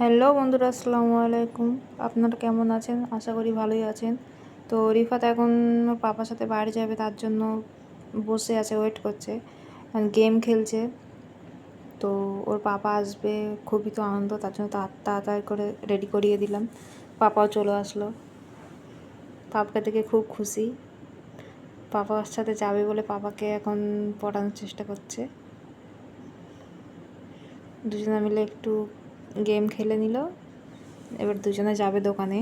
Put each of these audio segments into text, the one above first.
Hello বন্ধুরা, আসসালামু আলাইকুম। আপনারা কেমন আছেন? আশা করি ভালোই আছেন। তো রিফাত এখন পাপার সাথে বাইরে যাবে, তার জন্য বসে আছে ওয়েট করছে। গেম খেলছে। তো ওর পাপা আসবে, খুবই তো আনন্দ, তার জন্য তাড়াতাড়ি করে রেডি করিয়ে দিলাম। পাপাও চলে আসলো। পাপাকে দেখে খুব খুশি। পাপার সাথে যাবে বলে পাপাকে এখন পড়ানোর চেষ্টা করছে। দুজনে মিলে একটু গেম খেলে নিল। এবার দুজনে যাবে দোকানে।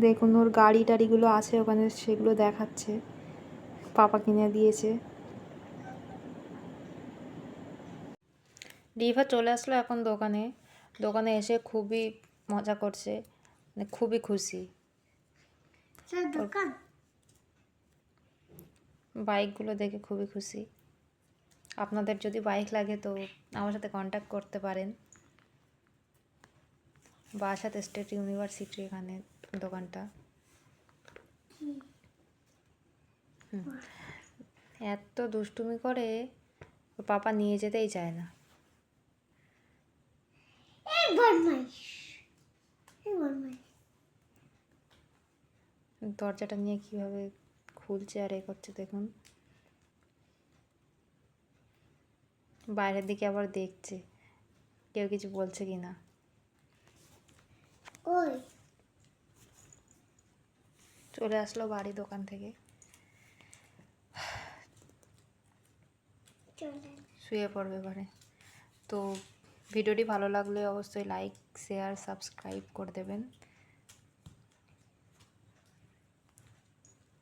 দেখুন, ওর গাড়ি টাড়িগুলো আছে ওখানে, সেগুলো দেখাচ্ছে। পাপা কিনে দিয়েছে। রিভা চলে আসলো এখন দোকানে। দোকানে এসে খুবই মজা করছে। মানে খুবই খুশি। দোকান? বাইকগুলো দেখে খুবই খুশি। আপনাদের যদি বাইক লাগে তো আমার সাথে কন্ট্যাক্ট করতে পারেন। বাসাতে স্টেট ইউনিভার্সিটি এখানে দোকানটা। এত দুষ্টুমি করে ওর পাপা নিয়ে যেতেই চায় না। দরজাটা নিয়ে কীভাবে খুলছে আর এ করছে দেখুন। বাইরের দিকে আবার দেখছে কেউ কিছু বলছে কি না। ওই চলে আসলো বাড়ি দোকান থেকে। শুয়ে পড়বে এবারে তো ভিডিওটি ভালো লাগলে অবশ্যই লাইক শেয়ার সাবস্ক্রাইব করে দেবেন।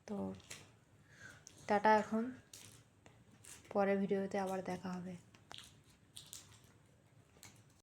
তো টাটা এখন। পরের ভিডিওতে আবার দেখা হবে।